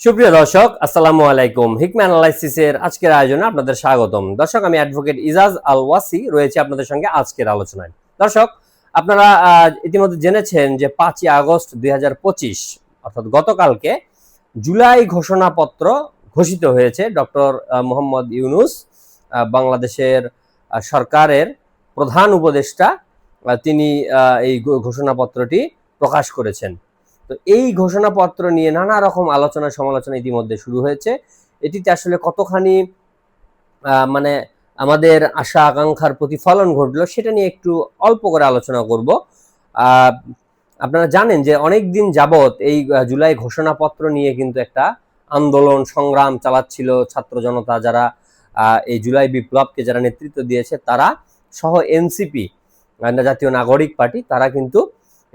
সুপ্রিয় দর্শক, আসসালামু আলাইকুম। হিকমা অ্যানালাইসিসের আজকের আয়োজনে আপনাদের স্বাগতম। দর্শক, আমি অ্যাডভোকেট ইজাজ আল ওয়াসি রয়েছে আপনাদের সঙ্গে আজকের আলোচনায়। দর্শক, আপনারা ইতিমধ্যে জেনেছেন যে পাঁচই আগস্ট দুই হাজার পঁচিশ, অর্থাৎ গতকালকে জুলাই ঘোষণাপত্র ঘোষিত হয়েছে ডক্টর মোহাম্মদ ইউনুস বাংলাদেশের সরকারের প্রধান উপদেষ্টা তিনি এই ঘোষণাপত্রটি প্রকাশ করেছেন। তো এই ঘোষণাপত্র নিয়ে নানা রকম আলোচনা সমালোচনা ইতিমধ্যে শুরু হয়েছে। এটিতে আসলে কতখানি মানে আমাদের আশা, আকাঙ্ক্ষার প্রতিফলন ঘটলো সেটা নিয়ে একটু অল্প করে আলোচনা করব। আপনারা জানেন যে অনেক দিন যাবত এই জুলাই ঘোষণাপত্র নিয়ে কিন্তু একটা আন্দোলন, সংগ্রাম চালাচ্ছিল ছাত্র জনতা যারা এই জুলাই বিপ্লবকে যারা নেতৃত্ব দিয়েছে তারা সহ এনসিপি জাতীয় নাগরিক পার্টি, তারা কিন্তু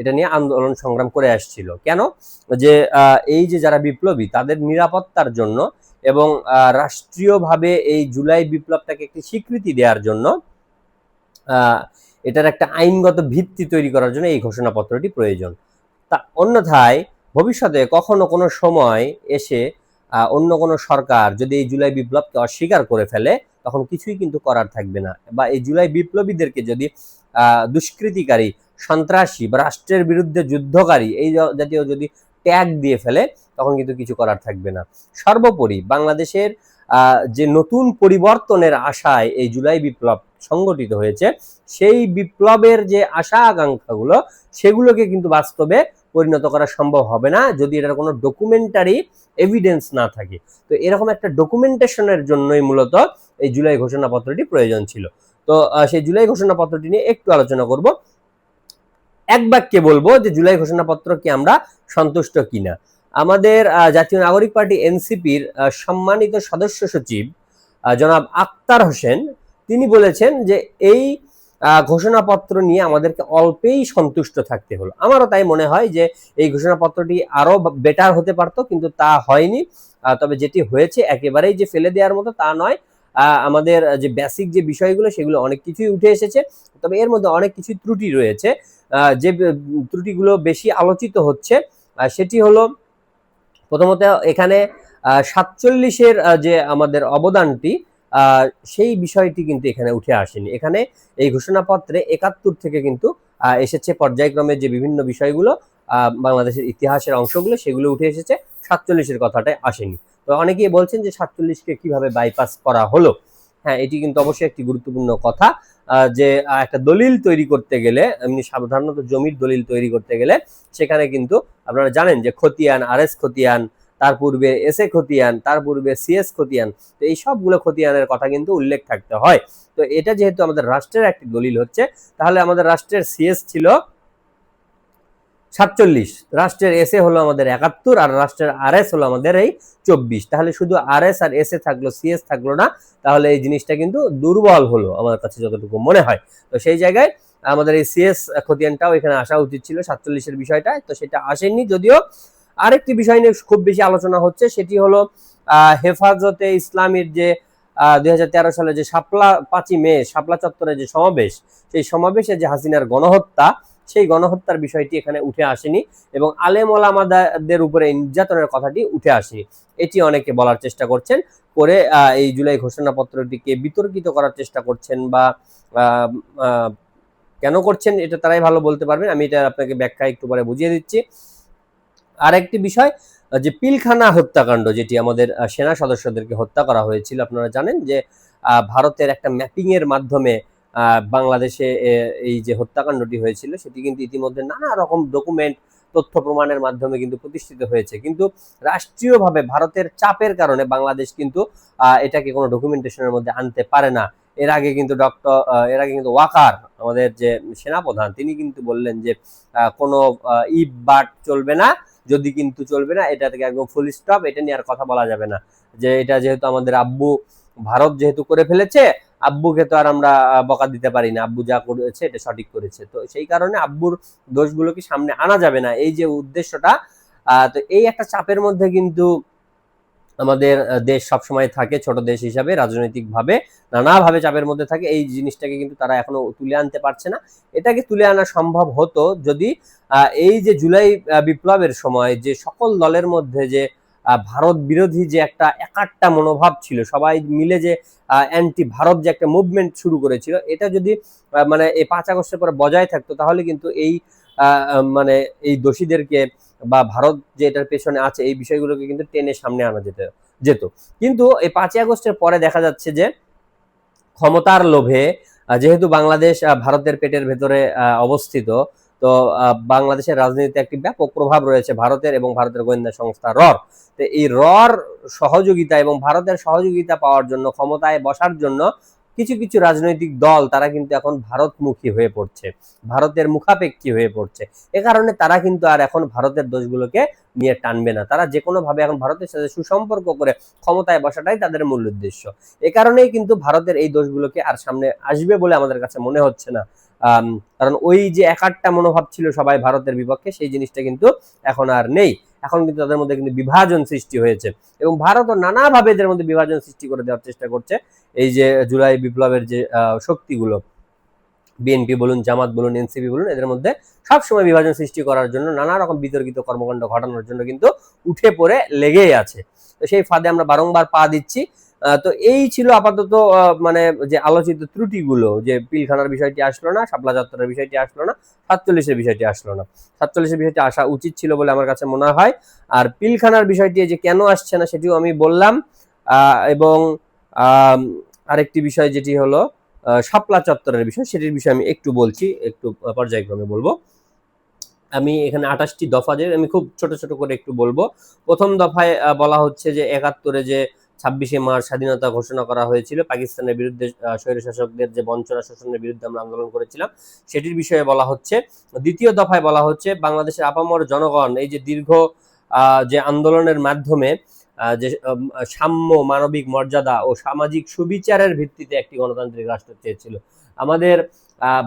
এটা নিয়ে আন্দোলন সংগ্রাম করে আসছিল। কেন? যে এই যে যারা বিপ্লবী, তাদের নিরাপত্তার জন্য এবং রাষ্ট্রীয়ভাবে এই জুলাই বিপ্লবটাকে একটি স্বীকৃতি দেওয়ার জন্য এটার একটা আইনগত ভিত্তি তৈরি করার জন্য এই ঘোষণাপত্রটি প্রয়োজন। তা অন্যথায় ভবিষ্যতে কখনো কোনো সময় এসে অন্য কোনো সরকার যদি এই জুলাই বিপ্লবকে অস্বীকার করে ফেলে, তখন কিছুই কিন্তু করার থাকবে না। বা এই জুলাই বিপ্লবীদেরকে যদি দুষ্কৃতিকারী সন্ত্রাসী বা রাষ্ট্রের বিরুদ্ধে যুদ্ধকারী, এই জাতীয় যদি ট্যাগ দিয়ে ফেলে, তখন কিন্তু কিছু করার থাকবে না। সর্বোপরি বাংলাদেশের যে নতুন পরিবর্তনের আশায় এই জুলাই বিপ্লব সংগঠিত হয়েছে, সেই বিপ্লবের যে আশা আকাঙ্ক্ষাগুলো, সেগুলোকে কিন্তু বাস্তবে পরিণত করা সম্ভব হবে না, যদি এটার কোনো ডকুমেন্টারি এভিডেন্স না থাকে। তো এরকম একটা ডকুমেন্টেশনের জন্যই মূলত এই জুলাই ঘোষণাপত্রটি প্রয়োজন ছিল। তো সেই জুলাই ঘোষণাপত্রটি নিয়ে একটু আলোচনা করব। এক বাক্যে বলব যে জুলাই ঘোষণাপত্র কি আমরা সন্তুষ্ট কিনা? আমাদের জাতীয় নাগরিক পার্টি এনসিপির সম্মানিত সদস্য সচিব জনাব আক্তার হোসেন, তিনি বলেছেন যে এই ঘোষণাপত্র নিয়ে আমাদেরকে অল্পেই সন্তুষ্ট থাকতে হলো। আমারও তাই মনে হয় যে এই ঘোষণাপত্রটি আরও বেটার হতে পারতো, কিন্তু তা হয়নি। তবে যেটি হয়েছে একেবারেই যে ফেলে দেওয়ার মতো তা নয়। আমাদের যে বেসিক যে বিষয়গুলো, সেগুলো অনেক কিছুই উঠে এসেছে। তবে এর মধ্যে অনেক কিছুই ত্রুটি রয়েছে। যে ত্রুটিগুলো বেশি আলোচিত হচ্ছে সেটি হলো প্রথমত এখানে সাতচল্লিশের যে আমাদের অবদানটি সেই বিষয়টি কিন্তু এখানে উঠে আসেনি। এখানে এই ঘোষণাপত্রে একাত্তর থেকে কিন্তু এসেছে পর্যায়ক্রমে যে বিভিন্ন বিষয়গুলো বাংলাদেশের ইতিহাসের অংশগুলো, সেগুলো উঠে এসেছে। সাতচল্লিশের কথাটাই আসেনি। তো অনেকেই বলছেন যে সাতচল্লিশকে কীভাবে বাইপাস করা হলো? হ্যাঁ এটি কিন্তু অবশ্যই একটি গুরুত্বপূর্ণ কথা যে একটা দলিল তৈরি করতে গেলে, এমনি সাধারণত জমির দলিল তৈরি করতে গেলে, সেখানে কিন্তু আপনারা জানেন যে খতিয়ান আর এস খতিয়ান, তার পূর্বে এস এ খতিয়ান, তার পূর্বে সিএস খতিয়ান, তো এই সবগুলো খতিয়ানের কথা কিন্তু উল্লেখ থাকতে হয়। তো এটা যেহেতু আমাদের রাষ্ট্রের একটি দলিল হচ্ছে, তাহলে আমাদের রাষ্ট্রের সিএস ছিল সাতচল্লিশ। রাষ্ট্রের এসে হলো আমাদের একাত্তর আর রাষ্ট্রের আর এস হলো আমাদের এই চব্বিশ। তাহলে শুধু আর এস আর এস থাকল সিএস থাকল না, তাহলে এই জিনিসটা কিন্তু দুর্বল হলো আমার কাছে যতটুকু মনে হয়। তো সেই জায়গায় আমাদের এই সিএস খতিয়ানটাও এখানে আসা উচিত ছিল সাতচল্লিশের বিষয়টা তো সেটা আসেনি যদিও। আরেকটি বিষয় নিয়ে খুব বেশি আলোচনা হচ্ছে, সেটি হলো হেফাজতে ইসলামের যে দুই সালে যে শাপলা পাঁচই মে, শাপলা চত্বরে যে সমাবেশ, সেই সমাবেশে যে হাসিনার গণহত্যা সেই গণহত্যার বিষয়টি এখানে উঠে আসেনি এবং আলেম ওলামাদের উপরে নির্যাতনের কথাটি উঠে আসেনি। এটি অনেকে বলার চেষ্টা করছেন, করে এই জুলাই ঘোষণাপত্রটিকে বিতর্কিত করার চেষ্টা করছেন বা কেন করছেন এটা তারাই ভালো বলতে পারবেন। আমি এটা আপনাকে ব্যাখ্যা একটু পরে বুঝিয়ে দিচ্ছি। আর একটি বিষয়, যে পিলখানা হত্যাকাণ্ড, যেটি আমাদের সেনা সদস্যদেরকে হত্যা করা হয়েছিল, আপনারা জানেন যে ভারতের একটা ম্যাপিং এর মাধ্যমে বাংলাদেশে এই যে হত্যাকাণ্ডটি হয়েছিল, সেটি কিন্তু ইতিমধ্যে নানা রকম ডকুমেন্ট তথ্য প্রমাণের মাধ্যমে কিন্তু প্রতিষ্ঠিত হয়েছে। কিন্তু রাষ্ট্রীয়ভাবে ভারতের চাপের কারণে বাংলাদেশ কিন্তু এটাকে কোনো ডকুমেন্টেশনের মধ্যে আনতে পারে না। এর আগে কিন্তু ডক্টর এর আগে কিন্তু ওয়াকার, আমাদের যে সেনাপ্রধান, তিনি কিন্তু বললেন যে কোনো ইফ বাট চলবে না, যদি কিন্তু চলবে না, এটা থেকে একদম ফুল স্টপ এটা নিয়ে আর কথা বলা যাবে না। যে এটা যেহেতু আমাদের আব্বু ভারত যেহেতু করে ফেলেছে আব্বুকে তো আর আমরা বকা দিতে পারি না। আব্বু যা করেছে এটা সঠিক করেছে। তো সেই কারণে আব্বুর দোষগুলোকে সামনে আনা যাবে না। এই যে উদ্দেশ্যটা তো এই একটা চাপের মধ্যে কিন্তু আমাদের দেশ সবসময় থাকে, ছোট দেশ হিসাবে রাজনৈতিকভাবে, নানাভাবে চাপের মধ্যে থাকে। এই জিনিসটাকে কিন্তু তারা এখনও তুলে আনতে পারছে না। এটাকে তুলে আনা সম্ভব হতো যদি এই যে জুলাই বিপ্লবের সময় যে সকল দলের মধ্যে যে ভারত বিরোধী যে একটা একাট্টা মনোভাব ছিল, সবাই মিলে যে অ্যান্টি ভারত যে একটা মুভমেন্ট শুরু করেছিল, এটা যদি মানে এই পাঁচ আগস্টের পরে বজায় থাকতো, তাহলে কিন্তু এই মানে এই দোষীদেরকে বা ভারত যে এটার পেছনে আছে, এই বিষয়গুলোকে কিন্তু টেনে সামনে আনা যেতে, যেত। কিন্তু এই পাঁচই আগস্টের পরে দেখা যাচ্ছে যে, ক্ষমতার লোভে যেহেতু বাংলাদেশ ভারতের পেটের ভেতরে অবস্থিত তো বাংলাদেশের রাজনীতিতে একটি ব্যাপক প্রভাব রয়েছে ভারতের এবং ভারতের গোয়েন্দা সংস্থা রর। তো এই রর সহযোগিতা এবং ভারতের সহযোগিতা পাওয়ার জন্য, ক্ষমতায় বসার জন্য কিছু কিছু রাজনৈতিক দল তারা কিন্তু এখন ভারতমুখী হয়ে পড়ছে, ভারতের মুখাপেক্ষী হয়ে পড়ছে। এ কারণে তারা কিন্তু আর এখন ভারতের দোষগুলোকে নিয়ে টানবে না। তারা যে কোনো ভাবে এখন ভারতের সাথে সুসম্পর্ক করে ক্ষমতায় বসাটাই তাদের মূল উদ্দেশ্য। এ কারণেই কিন্তু ভারতের এই দোষগুলোকে আর সামনে আসবে বলে আমাদের কাছে মনে হচ্ছে না। কারণ ওই যে একাট্টা মনোভাব ছিল সবাই ভারতের বিপক্ষে, সেই জিনিসটা কিন্তু এখন আর নেই। এখন কিন্তু তাদের মধ্যে কিন্তু বিভাজন সৃষ্টি হয়েছে এবং ভারতও নানাভাবে এদের মধ্যে বিভাজন সৃষ্টি করে দেওয়ার চেষ্টা করছে এই যে জুলাই বিপ্লবের যে শক্তিগুলো। বিএনপি বলুন, জামাত বলুন এনসিপি বলুন, এদের মধ্যে সবসময় বিভাজন সৃষ্টি করার জন্য নানা রকম বিতর্কিত কর্মকাণ্ড ঘটানোর জন্য কিন্তু উঠে পড়ে লেগেই আছে। তো সেই ফাঁদে আমরা বারংবার পা দিচ্ছি। তো এই ছিল আপাতত মানে যে আলোচিত ত্রুটিগুলো, যে পিলখানার বিষয়টি আসলো না, শাপলা যাত্রার বিষয়টি আসলো না, সাতচল্লিশের বিষয়টি আসলো না। সাতচল্লিশের বিষয়টি আসা উচিত ছিল বলে আমার কাছে মনে হয়। আর পিলখানার বিষয়টি যে কেন আসছে না সেটিও আমি বললাম। এবং আরেকটি বিষয় যেটি হলো শাপলা চত্বরের বিষয়, সেটির বিষয়ে আমি একটু বলছি, একটু পর্যায়ক্রমে বলব। আমি এখানে আঠাশটি দফা যে আমি খুব ছোট ছোট করে একটু বলব। প্রথম দফায় বলা হচ্ছে যে একাত্তরে যে ছাব্বিশে মার্চ স্বাধীনতা ঘোষণা করা হয়েছিল। পাকিস্তানের বিরুদ্ধে স্বৈরশাসকদের যে বঞ্চনা শোষণের বিরুদ্ধে আমরা আন্দোলন করেছিলাম, সেটির বিষয়ে বলা হচ্ছে, দ্বিতীয় দফায় বলা হচ্ছে, বাংলাদেশের আপামর জনগণ, এই যে দীর্ঘ যে আন্দোলনের মাধ্যমে যে সাম্য, মানবিক মর্যাদা ও সামাজিক সুবিচারের ভিত্তিতে একটি গণতান্ত্রিক রাষ্ট্র চেয়েছিল। আমাদের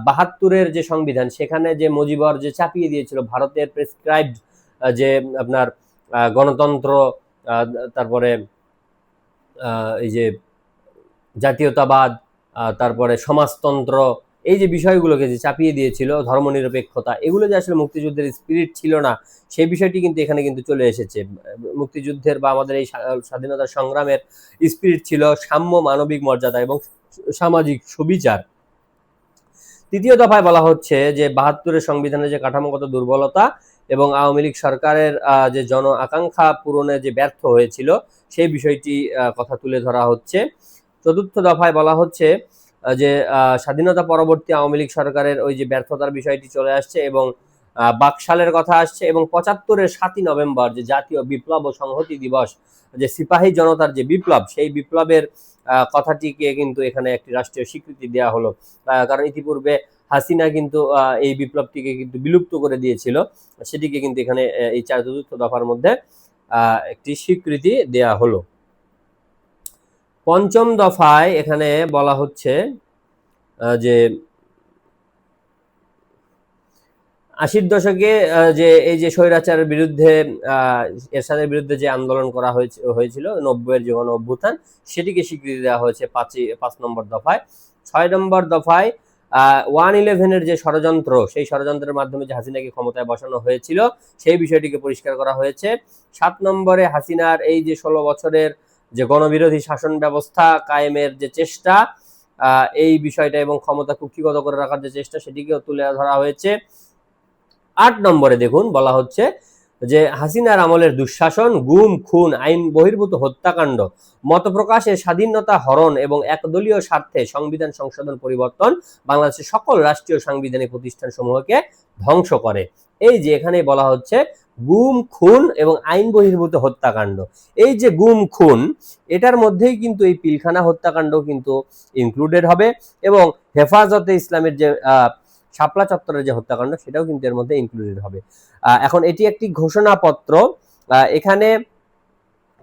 বাহাত্তরের যে সংবিধান, সেখানে যে মুজিবর যে চাপিয়ে দিয়েছিল, ভারতের প্রেসক্রাইবড যে আপনার গণতন্ত্র তারপরে এই যে জাতীয়তাবাদ তারপরে সমাজতন্ত্র, এই যে বিষয়গুলোকে যে চাপিয়ে দিয়েছিল ধর্মনিরপেক্ষতা, এগুলো যে আসলে মুক্তিযুদ্ধের স্পিরিট ছিল না, সেই বিষয়টি কিন্তু এখানে কিন্তু চলে এসেছে। মুক্তিযুদ্ধের বা আমাদের এই স্বা- স্বাধীনতা সংগ্রামের স্পিরিট ছিল সাম্য মানবিক মর্যাদা এবং সামাজিক সুবিচার। তৃতীয় দফায় বলা হচ্ছে যে বাহাত্তরের সংবিধানের যে কাঠামোগত দুর্বলতা এবং আওয়ামী লীগ সরকারের যে জন আকাঙ্ক্ষা পূরণে যে ব্যর্থ হয়েছিল, সেই বিষয়টি কথা তুলে ধরা হচ্ছে। চতুর্থ দফায় বলা হচ্ছে যে স্বাধীনতা পরবর্তী আওয়ামী লীগ সরকারের ওই যে ব্যর্থতার বিষয়টি চলে আসছে এবং বাকশালের কথা আসছে এবং পঁচাত্তরের সাতই নভেম্বর যে জাতীয় বিপ্লব ও সংহতি দিবস, যে সিপাহী জনতার যে বিপ্লব, সেই বিপ্লবের কথাটিকে কিন্তু এখানে একটি রাষ্ট্রীয় স্বীকৃতি দেওয়া হলো। কারণ ইতিপূর্বে হাসিনা কিন্তু এই বিপ্লবটিকে কিন্তু বিলুপ্ত করে দিয়েছিল। সেটিকে কিন্তু এখানে এই চার চতুর্থ দফার মধ্যে একটি স্বীকৃতি দেয়া হলো। পঞ্চম দফায় এখানে বলা হচ্ছে যে আশির দশকে যে এই যে স্বৈরাচারের বিরুদ্ধে এরশাদের বিরুদ্ধে যে আন্দোলন করা হয়েছে, হয়েছিল, নব্বইয়ের যে গণ অভ্যুত্থান, সেটিকে স্বীকৃতি দেওয়া হয়েছে পাঁচই, পাঁচ নম্বর দফায়। ছয় নম্বর দফায় ওয়ান ইলেভেনের যে ষড়যন্ত্র, সেই ষড়যন্ত্রের মাধ্যমে যে হাসিনাকে ক্ষমতায় বসানো হয়েছিল, সেই বিষয়টিকে পরিষ্কার করা হয়েছে। সাত নম্বরে হাসিনার এই যে ষোলো বছরের যে গণবিরোধী শাসন ব্যবস্থা কায়েমের যে চেষ্টা এই বিষয়টা এবং ক্ষমতা কুক্ষিগত করে রাখার যে চেষ্টা, সেটিকেও তুলে ধরা হয়েছে। আট নম্বরে দেখুন, বলা হচ্ছে যে হাসিনার আমলের দুঃশাসন, গুম, খুন, আইন বহির্ভূত হত্যাকাণ্ড মত প্রকাশের স্বাধীনতা হরণ এবং একদলীয় স্বার্থে সংবিধান সংশোধন পরিবর্তন বাংলাদেশের সকল রাষ্ট্রীয় সাংবিধানিক প্রতিষ্ঠান সমূহকে ধ্বংস করে। এই যে এখানে বলা হচ্ছে গুম, খুন এবং আইন বহির্ভূত হত্যাকাণ্ড। এই যে গুম, খুন, এটার মধ্যেই কিন্তু এই পিলখানা হত্যাকাণ্ড কিন্তু ইনক্লুডেড হবে এবং হেফাজতে ইসলামের যে শাপলা চত্বরের যে হত্যাকাণ্ড, সেটাও কিন্তু এর মধ্যে ইনক্লুডেড হবে। এখন এটি একটি ঘোষণাপত্র। এখানে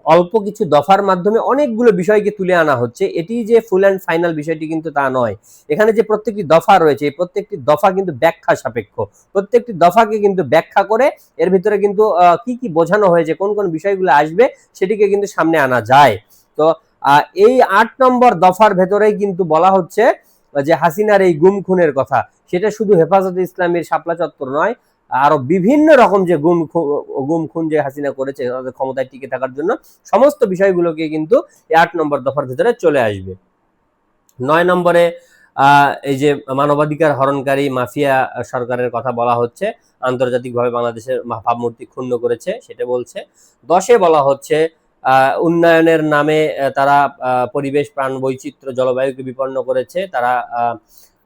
অল্প কিছু দফার মাধ্যমে অনেকগুলো বিষয়কে তুলে আনা হচ্ছে। এটি যে ফুল অ্যান্ড ফাইনাল বিষয়টি কিন্তু তা নয়। এখানে যে প্রত্যেকটি দফা রয়েছে, এই প্রত্যেকটি দফা কিন্তু ব্যাখ্যা সাপেক্ষ। প্রত্যেকটি দফাকে কিন্তু ব্যাখ্যা করে এর ভিতরে কিন্তু কি কি বোঝানো হয়েছে, কোন কোন বিষয়গুলো আসবে, সেটিকে কিন্তু সামনে আনা যায়। তো এই আট নম্বর দফার ভেতরেই কিন্তু বলা হচ্ছে যে হাসিনার এই গুম খুনের কথা, সেটা শুধু হেফাজতে ইসলামের শাপলা চত্বর নয়, আরও বিভিন্ন রকম যে গুম গুম খুন যে হাসিনা করেছে ক্ষমতায় টিকে থাকার জন্য, সমস্ত বিষয়গুলোকে কিন্তু আট নম্বর দফার ভিতরে চলে আসবে। নয় নম্বরে এই যে মানবাধিকার হরণকারী মাফিয়া সরকারের কথা বলা হচ্ছে, আন্তর্জাতিকভাবে বাংলাদেশের ভাবমূর্তি ক্ষুণ্ণ করেছে, সেটা বলছে। দশে বলা হচ্ছে উন্নয়নের নামে তারা পরিবেশ, প্রাণ বৈচিত্র্য, জলবায়ুকে বিপন্ন করেছে। তারা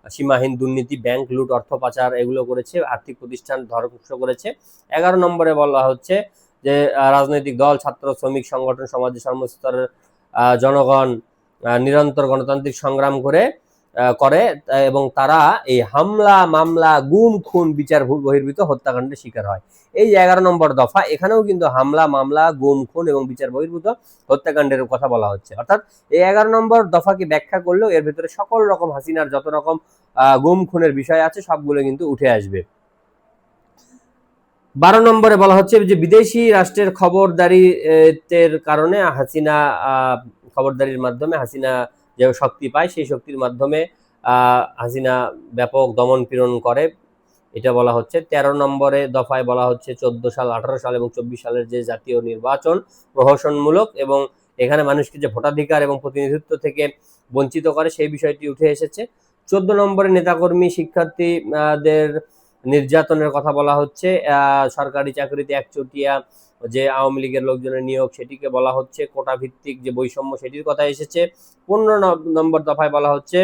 সীমাহীন দুর্নীতি, ব্যাংক লুট, অর্থ পাচার এগুলো করেছে, আর্থিক প্রতিষ্ঠান ধ্বংস করেছে। এগারো নম্বরে বলা হচ্ছে যে রাজনৈতিক দল, ছাত্র, শ্রমিক সংগঠন, সমাজের সর্বস্তরের জনগণ নিরন্তর গণতান্ত্রিক সংগ্রাম করে করে, এবং তারা এই হামলা, মামলা, গুম, খুন, বিচার বহির্ভূত হত্যাকাণ্ডের শিকার হয়। এই এগারো নম্বর দফা, এখানেও কিন্তু হামলা, মামলা, গুম, খুন এবং বিচার বহির্ভূত হত্যাকাণ্ডের কথা বলা হচ্ছে। অর্থাৎ এই এগারো নম্বর দফাকে ব্যাখ্যা করলেও এর ভিতরে সকল রকম হাসিনার যত রকম গুম, খুনের বিষয় আছে, সবগুলো কিন্তু উঠে আসবে। বারো নম্বরে বলা হচ্ছে যে বিদেশি রাষ্ট্রের খবরদারির কারণে হাসিনা খবরদারির মাধ্যমে হাসিনা যে শক্তি পায়, সেই শক্তির মাধ্যমে হাসিনা ব্যাপক দমন পীড়ন করে। এটা বলা হচ্ছে। তেরো নম্বরে দফায় বলা হচ্ছে চোদ্দ সাল, আঠারো সাল এবং চব্বিশ সালের যে জাতীয় নির্বাচন প্রহসনমূলক এবং এখানে মানুষকে যে ভোটাধিকার এবং প্রতিনিধিত্ব থেকে বঞ্চিত করে, সেই বিষয়টি উঠে এসেছে। চোদ্দ নম্বরে নেতাকর্মী শিক্ষার্থীদের নির্যাতনের কথা বলা হচ্ছে। সরকারি চাকরিতে একচটিয়া যে আওয়ামী লীগের লোকজনের নিয়োগ সেটিকে বলা হচ্ছে কোটা ভিত্তিক যে বৈষম্য সেটির কথা এসেছে। পনেরো নম্বর দফায় বলা হচ্ছে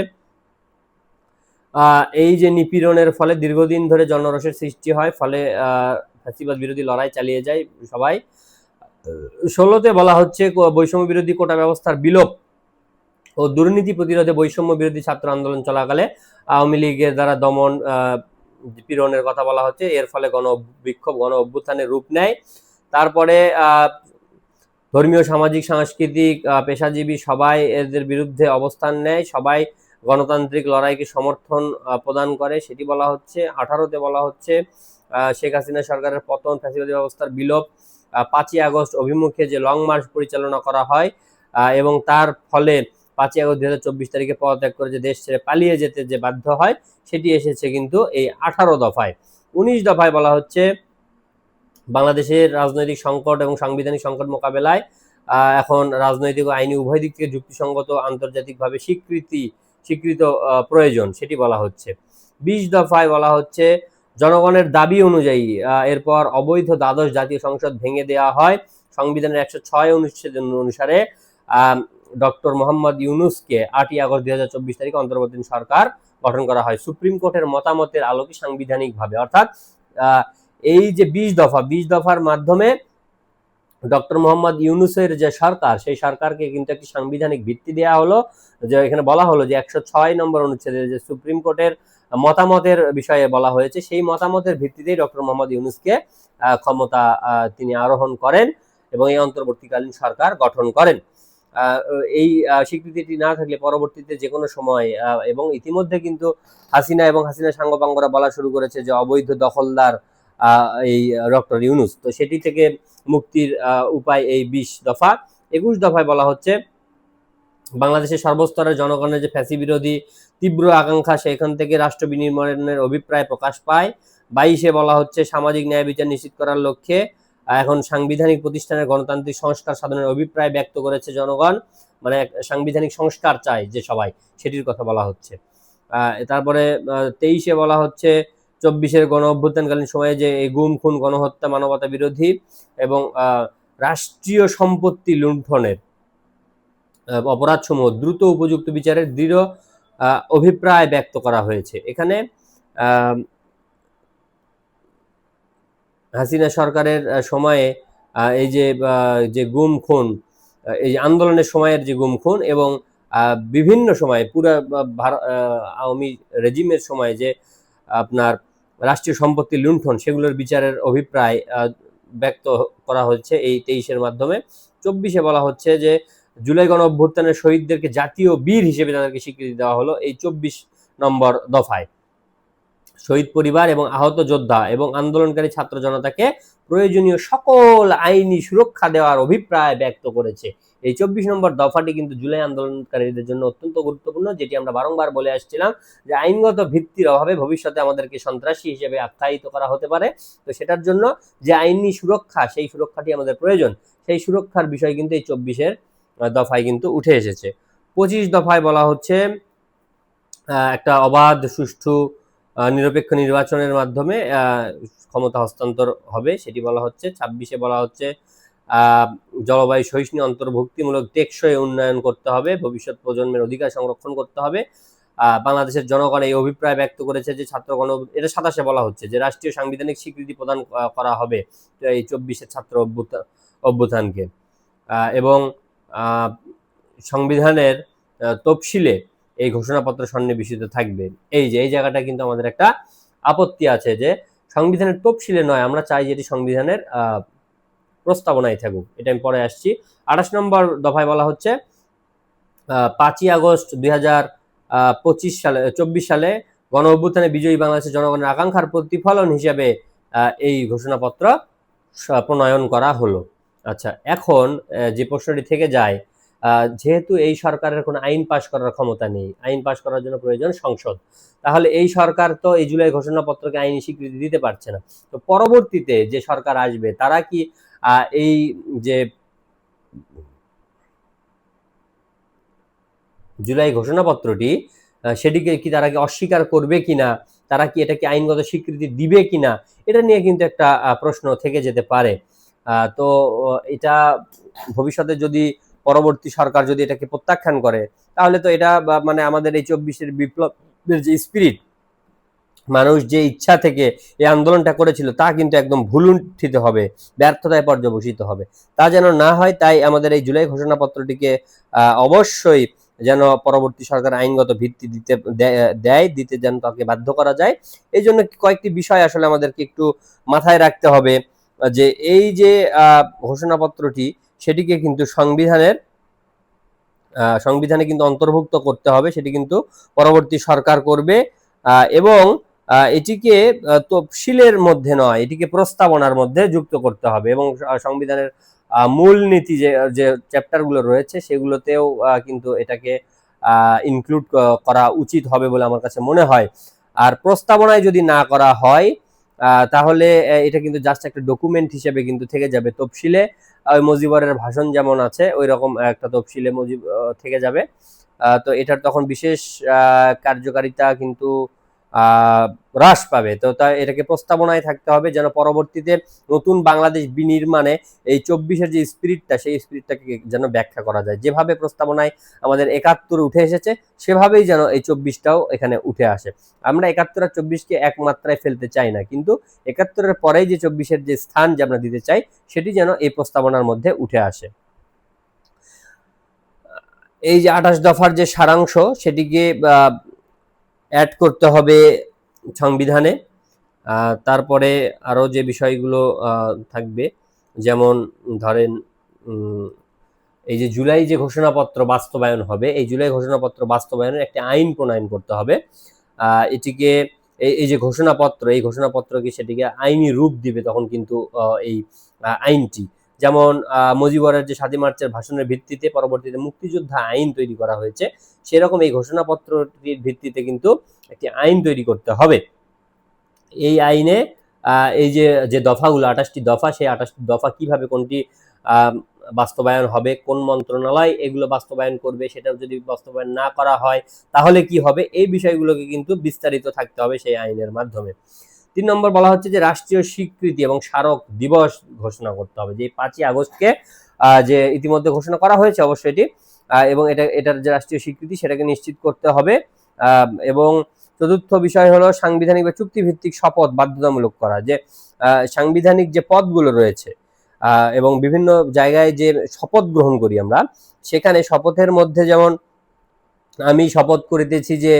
এই যে নিপীড়নের ফলে দীর্ঘদিন ধরে জনরসের সৃষ্টি হয়, ফলে ফ্যাসিবাদ বিরোধী লড়াই চালিয়ে যায় সবাই। ষোলোতে বলা হচ্ছে বৈষম্য বিরোধী কোটা ব্যবস্থার বিলোপ ও দুর্নীতি প্রতিরোধে বৈষম্য বিরোধী ছাত্র আন্দোলন চলাকালে আওয়ামী লীগের দ্বারা দমন পীড়নের কথা বলা হচ্ছে। এর ফলে গণ বিক্ষোভ, গণ অভ্যুত্থানের রূপ নেয়। তারপরে ধর্মীয়, সামাজিক, সাংস্কৃতিক পেশাজীবী সবাই এদের বিরুদ্ধে অবস্থান নেয়। সবাই গণতান্ত্রিক লড়াইকে সমর্থন প্রদান করে। সেটি বলা হচ্ছে, আঠারোতে বলা হচ্ছে শেখ হাসিনা সরকারের পতন, ফ্যাসিবাদী ব্যবস্থার বিলোপ পাঁচই আগস্ট অভিমুখে যে লং মার্চ পরিচালনা করা হয় এবং তার ফলে পাঁচই আগস্ট দুই হাজার চব্বিশ তারিখে পদত্যাগ করে যে দেশ ছেড়ে পালিয়ে যেতে যে বাধ্য হয়, সেটি এসেছে কিন্তু এই আঠারো দফায়। উনিশ দফায় বলা হচ্ছে বাংলাদেশের রাজনৈতিক সংকট এবং সাংবিধানিক সংকট মোকাবেলায় এখন রাজনৈতিক ও আইনি উভয় দিক থেকে যুক্তিসঙ্গত, আন্তর্জাতিকভাবে স্বীকৃতি, স্বীকৃত প্রয়োজন, সেটি বলা হচ্ছে। বিশ দফায় বলা হচ্ছে, জনগণের দাবি অনুযায়ী এরপর অবৈধ দ্বাদশ জাতীয় সংসদ ভেঙে দেওয়া হয়। সংবিধানের একশো ছয় অনুচ্ছেদ অনুসারে ডক্টর মোহাম্মদ ইউনুসকে আটই আগস্ট দুই হাজার চব্বিশ তারিখে অন্তর্বর্তীন সরকার গঠন করা হয়। সুপ্রিম কোর্টের মতামতের আলোকে সাংবিধানিকভাবে, অর্থাৎ এই যে বিশ দফা, বিশ দফার মাধ্যমে ডক্টর মোহাম্মদ ইউনুসের যে সরকার, সেই সরকারকে কিন্তু একটি সাংবিধানিক ভিত্তি দেওয়া হলো, যে এখানে বলা হলো যে একশো ছয় নম্বর অনুচ্ছেদে যে সুপ্রিম কোর্টের মতামতের বিষয়ে বলা হয়েছে, সেই মতামতের ভিত্তিতেই ডক্টর মোহাম্মদ ইউনুসকে ক্ষমতা তিনি আরোহণ করেন এবং এই অন্তর্বর্তীকালীন সরকার গঠন করেন। এই স্বীকৃতিটি না থাকলে পরবর্তীতে যে কোনো সময় এবং ইতিমধ্যে কিন্তু হাসিনা এবং হাসিনা সাঙ্গপাঙ্গরা বলা শুরু করেছে যে অবৈধ দখলদার এই ডক্টর ইউনুস। তো সেটি থেকে মুক্তির উপায় এই বিশ দফা। একুশ দফায় বলা হচ্ছে, বাংলাদেশের সর্বস্তরের জনগণের যে ফ্যাসি বিরোধী তীব্র আকাঙ্ক্ষা, সেখান থেকে রাষ্ট্র বিনির্মাণের অভিপ্রায় প্রকাশ পায়। বাইশে বলা হচ্ছে, সামাজিক ন্যায় বিচার নিশ্চিত করার লক্ষ্যে এখন সাংবিধানিক প্রতিষ্ঠানের গণতান্ত্রিক সংস্কার সাধনের অভিপ্রায় ব্যক্ত করেছে জনগণ। মানে সাংবিধানিক সংস্কার চায় যে সবাই, সেটির কথা বলা হচ্ছে। তারপরে তেইশে বলা হচ্ছে চব্বিশের গণ অভ্যুত্থানকালীন সময়ে যে এই গুম, খুন, গণহত্যা, মানবতা বিরোধী এবং রাষ্ট্রীয় সম্পত্তি লুণ্ঠনের অপরাধসমূহ দ্রুত উপযুক্ত বিচারের দৃঢ় অভিপ্রায় ব্যক্ত করা হয়েছে। এখানে হাসিনা সরকারের সময়ে এই যে যে গুম, খুন এই আন্দোলনের সময়ের যে গুম, খুন এবং বিভিন্ন সময় পুরো আওয়ামী রেজিমের সময় যে আপনার রাষ্ট্রীয় সম্পত্তি লুণ্ঠন, সেগুলোর বিচারের অভিপ্রায় ব্যক্ত করা হচ্ছে এই তেইশের মাধ্যমে। চব্বিশে বলা হচ্ছে যে, জুলাই গণ অভ্যুত্থানের শহীদদেরকে জাতীয় বীর হিসেবে তাদেরকে স্বীকৃতি দেওয়া হলো এই চব্বিশ নম্বর দফায়। শহীদ পরিবার এবং আহত যোদ্ধা এবং আন্দোলনকারী ছাত্র জনতাকে প্রয়োজনীয় সকল আইনি সুরক্ষা দেওয়ার অভিপ্রায় ব্যক্ত করেছে। এই চব্বিশ নম্বর দফাটি কিন্তু জুলাই আন্দোলনকারীদের জন্য অত্যন্ত গুরুত্বপূর্ণ, যেটি আমরা বারংবার বলে আসছিলাম যে আইনগত ভিত্তির অভাবে ভবিষ্যতে আমাদেরকে সন্ত্রাসী হিসেবে আখ্যায়িত করা হতে পারে। তো সেটার জন্য যে আইনি সুরক্ষা, সেই সুরক্ষাটি আমাদের প্রয়োজন, সেই সুরক্ষার বিষয় কিন্তু এই চব্বিশের দফায় কিন্তু উঠে এসেছে। পঁচিশ দফায় বলা হচ্ছে একটা অবাধ, সুষ্ঠু নিরপেক্ষ নির্বাচনের মাধ্যমে ক্ষমতা হস্তান্তর হবে। সেটি বলা হচ্ছে, ছাব্বিশে বলা হচ্ছে জলবায়ু সহিষ্ণু অন্তর্ভুক্তিমূলক টেকসই উন্নয়ন করতে হবে, ভবিষ্যৎ প্রজন্মের অধিকার সংরক্ষণ করতে হবে। বাংলাদেশের জনগণ এই অভিপ্রায় ব্যক্ত করেছে যে ছাত্র গণ, এটা সাতাশে বলা হচ্ছে, যে রাষ্ট্রীয় সাংবিধানিক স্বীকৃতি প্রদান করা হবে এই চব্বিশের ছাত্র অভ্যুত্থান অভ্যুত্থানকে। এবং সংবিধানের তফসিলে এই ঘোষণাপত্র সন্নিবেশিত থাকবে। এই যে, এই জায়গাটা কিন্তু আমাদের একটা আপত্তি আছে যে, সংবিধানের তফসিলে নয়, আমরা চাই যেটি সংবিধানের প্রস্তাবনায় থাকুক। এটা আমি পরে আসছি। আঠাশ নম্বর দফায় বলা হচ্ছে পাঁচই আগস্ট দুই হাজার পঁচিশ সালে, চব্বিশ সালে গণ অভ্যুত্থানে বিজয়ী বাংলাদেশের জনগণের আকাঙ্ক্ষার প্রতিফলন হিসেবে এই ঘোষণাপত্র প্রণয়ন করা হলো। আচ্ছা এখন যে প্রশ্নটি থেকে যায় যেহেতু এই সরকারের কোনো আইন পাশ করার ক্ষমতা নেই, আইন পাশ করার জন্য প্রয়োজন সংসদ। তাহলে এই সরকার তো এই জুলাই ঘোষণাপত্রকে আইনি স্বীকৃতি দিতে পারছে না। তো পরবর্তীতে যে সরকার আসবে, তারা কি এই যে জুলাই ঘোষণাপত্রটি সেটিকে কি তারা কি অস্বীকার করবে কিনা, তারা কি এটাকে আইনগত স্বীকৃতি দিবে কিনা, এটা নিয়ে কিন্তু একটা প্রশ্ন থেকে যেতে পারে। তো এটা ভবিষ্যতে যদি পরবর্তী সরকার যদি এটাকে প্রত্যাখ্যান করে, তাহলে তো এটা মানে আমাদের এই চব্বিশের বিপ্লবের যে স্পিরিট মানুষ যে ইচ্ছা থেকে এই আন্দোলনটা করেছিল, তা কিন্তু একদম ভুলুণ্ঠিত হবে, ব্যর্থতায় পর্যবসিত হবে। তা যেন না হয়, তাই আমাদের এই জুলাই ঘোষণাপত্রটিকে অবশ্যই যেন পরবর্তী সরকার আইনগত ভিত্তি দিতে দেয়, দিতে যেন তাকে বাধ্য করা যায়। এই জন্য কয়েকটি বিষয় আসলে আমাদেরকে একটু মাথায় রাখতে হবে, যে এই যে ঘোষণাপত্রটি সেটিকে কিন্তু সংবিধানের সংবিধানে কিন্তু অন্তর্ভুক্ত করতে হবে, সেটি কিন্তু পরবর্তী সরকার করবে এবং এটিকে তফসিলের মধ্যে নয়, এটিকে প্রস্তাবনার মধ্যে যুক্ত করতে হবে এবং সংবিধানের মূল নীতি যে যে চ্যাপ্টারগুলো রয়েছে সেগুলোতেও কিন্তু এটাকে ইনক্লুড করা উচিত হবে বলে আমার কাছে মনে হয়। আর প্রস্তাবনায় যদি না করা হয় তাহলে এটা কিন্তু জাস্ট একটা ডকুমেন্ট হিসেবে কিন্তু থেকে যাবে তফসিলে। ওই মজিবরের ভাষণ যেমন আছে ওই রকম একটা তফসিলে মজিব থেকে যাবে। তো এটার তখন বিশেষ কার্যকারিতা কিন্তু হ্রাস পাবে। তো তাই এটাকে প্রস্তাবনায় থাকতে হবে যেন পরবর্তীতে নতুন বাংলাদেশ বিনির্মাণে এই চব্বিশের যে স্পিরিটটা, সেই স্পিরিটটাকে যেন ব্যাখ্যা করা যায়। যেভাবে প্রস্তাবনায় আমাদের একাত্তর উঠে এসেছে, সেভাবেই যেন এই চব্বিশটাও এখানে উঠে আসে। আমরা একাত্তর আর চব্বিশকে এক মাত্রায় ফেলতে চাই না, কিন্তু একাত্তরের পরেই যে চব্বিশের যে স্থান যে আমরা দিতে চাই, সেটি যেন এই প্রস্তাবনার মধ্যে উঠে আসে। এই যে আঠাশ দফার যে সারাংশ, সেটিকে অ্যাড করতে হবে সংবিধানে। তারপরে আরও যে বিষয়গুলো থাকবে, যেমন ধরেন এই যে জুলাই যে ঘোষণাপত্র বাস্তবায়ন হবে, এই জুলাই ঘোষণাপত্র বাস্তবায়নের একটি আইন প্রণয়ন করতে হবে। এটিকে, এই যে ঘোষণাপত্র, এই ঘোষণাপত্রকে সেটিকে আইনি রূপ দিবে তখন কিন্তু এই আইনটি। যেমন মুজিবরের যে সাতই মার্চের ভাষণের ভিত্তিতে পরবর্তীতে মুক্তিযোদ্ধা আইন তৈরি করা হয়েছে। সেরকম এই ঘোষণাপত্রটির ভিত্তিতে কিন্তু একটি আইন তৈরি করতে হবে। এই আইনে এই যে যে দফাগুলো, আঠাশটি দফা, সেই আঠাশটি দফা কীভাবে কোনটি বাস্তবায়ন হবে, কোন মন্ত্রণালয় এগুলো বাস্তবায়ন করবে সেটা যদি বাস্তবায়ন না করা হয়, তাহলে কি হবে? এই বিষয়গুলোকে কিন্তু বিস্তারিত থাকতে হবে সেই আইনের মাধ্যমে। তিন নম্বর বলা হচ্ছে যে রাষ্ট্রীয় স্বীকৃতি এবং স্মারক দিবস ঘোষণা করতে হবে। যে পাঁচই আগস্টকে যে ইতিমধ্যে ঘোষণা করা হয়েছে অবশ্যই এটি এবং এটা, এটার যে রাষ্ট্রীয় স্বীকৃতি সেটাকে নিশ্চিত করতে হবে। এবং চতুর্থ বিষয় হলো সাংবিধানিক বা চুক্তিভিত্তিক শপথ বাধ্যতামূলক করা, যে সাংবিধানিক যে পদগুলো রয়েছে এবং বিভিন্ন জায়গায় যে শপথ গ্রহণ করি আমরা, সেখানে শপথের মধ্যে যেমন আমি শপথ করিতেছি যে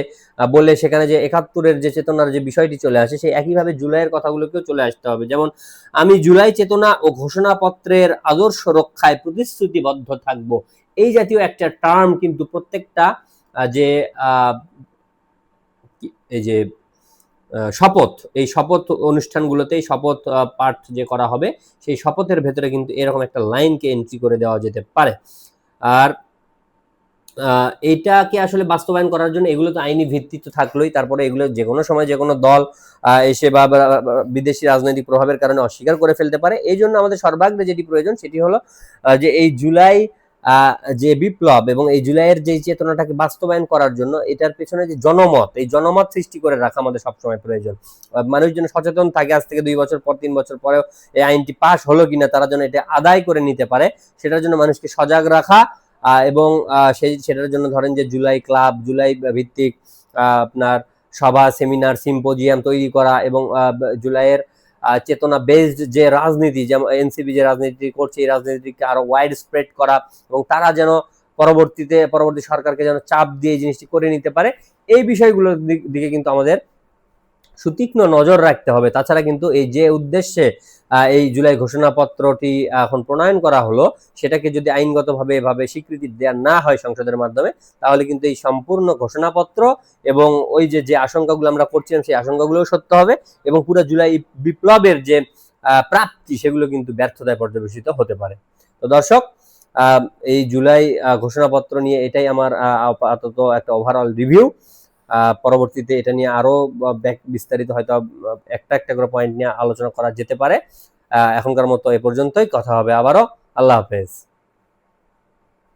বলে সেখানে যে একাত্তরের যে চেতনার যে বিষয়টি চলে আসে, সেই একইভাবে জুলাইয়ের কথাগুলোকেও চলে আসতে হবে। যেমন, আমি জুলাই চেতনা ও ঘোষণাপত্রের আদর্শ রক্ষায় প্রতিশ্রুতিবদ্ধ থাকব এই জাতীয় একটা টার্ম কিন্তু প্রত্যেকটা যে এই যে শপথ, এই শপথ অনুষ্ঠানগুলোতেই শপথ পাঠ যে করা হবে, সেই শপথের ভেতরে কিন্তু এরকম একটা লাইনকে এন্ট্রি করে দেওয়া যেতে পারে। আর এটাকে আসলে বাস্তবায়ন করার জন্য এগুলো তো আইনি ভিত্তি তো থাকলোই, তারপরে এগুলো যে কোনো সময় যে কোনো দল এসে বা বিদেশি রাজনৈতিক প্রভাবের কারণে অস্বীকার করে ফেলতে পারে। এই জন্য আমাদের সর্বাগ্রে যেটি প্রয়োজন সেটি হলো যে এই জুলাই যে বিপ্লব এবং এই জুলাইয়ের যে চেতনাটাকে বাস্তবায়ন করার জন্য এটার পেছনে যে জনমত, এই জনমত সৃষ্টি করে রাখা আমাদের সবসময় প্রয়োজন। মানুষ যেন সচেতন থাকে, আজ থেকে দুই বছর পর, তিন বছর পরেও এই আইনটি পাশ হলো কিনা, তারা যেন এটা আদায় করে নিতে পারে, সেটার জন্য মানুষকে সজাগ রাখা এবং সেই, সেটার জন্য ধরেন যে জুলাই ক্লাব, জুলাই ভিত্তিক আপনার সভা, সেমিনার, সিম্পোজিয়াম তৈরি করা এবং জুলাইয়ের চেতনা বেসড যে রাজনীতি, যেমন এনসিপি যে রাজনীতি করছে, এই রাজনীতিকে আরও ওয়াইড স্প্রেড করা এবং তারা যেন পরবর্তীতে, পরবর্তী সরকারকে যেন চাপ দিয়ে জিনিসটি করে নিতে পারে, এই বিষয়গুলোর দিকে কিন্তু আমাদের সুতীক্ষ্ণ নজর রাখতে হবে। তাছাড়া কিন্তু এই যে উদ্দেশ্যে এই জুলাই ঘোষণাপত্রটি এখন প্রণয়ন করা হলো, সেটাকে যদি আইনগতভাবে এভাবে স্বীকৃতি দেওয়া না হয় সংসদের মাধ্যমে, তাহলে কিন্তু এই সম্পূর্ণ ঘোষণাপত্র এবং ওই যে যে আশঙ্কাগুলো আমরা করছিলাম, সেই আশঙ্কাগুলোও সত্য হবে এবং পুরো জুলাই বিপ্লবের যে প্রাপ্তি, সেগুলো কিন্তু ব্যর্থতায় পর্যবেসিত হতে পারে। তো দর্শক এই জুলাই ঘোষণাপত্র নিয়ে এটাই আমার আপাতত একটা ওভারঅল রিভিউ পরবর্তীতে এটা নিয়ে আরও ব্যাক- বিস্তারিত হয়তো একটা একটা করে পয়েন্ট নিয়ে আলোচনা করা যেতে পারে। এখনকার মতো এ পর্যন্তই। কথা হবে আবারও। আল্লাহ হাফেজ।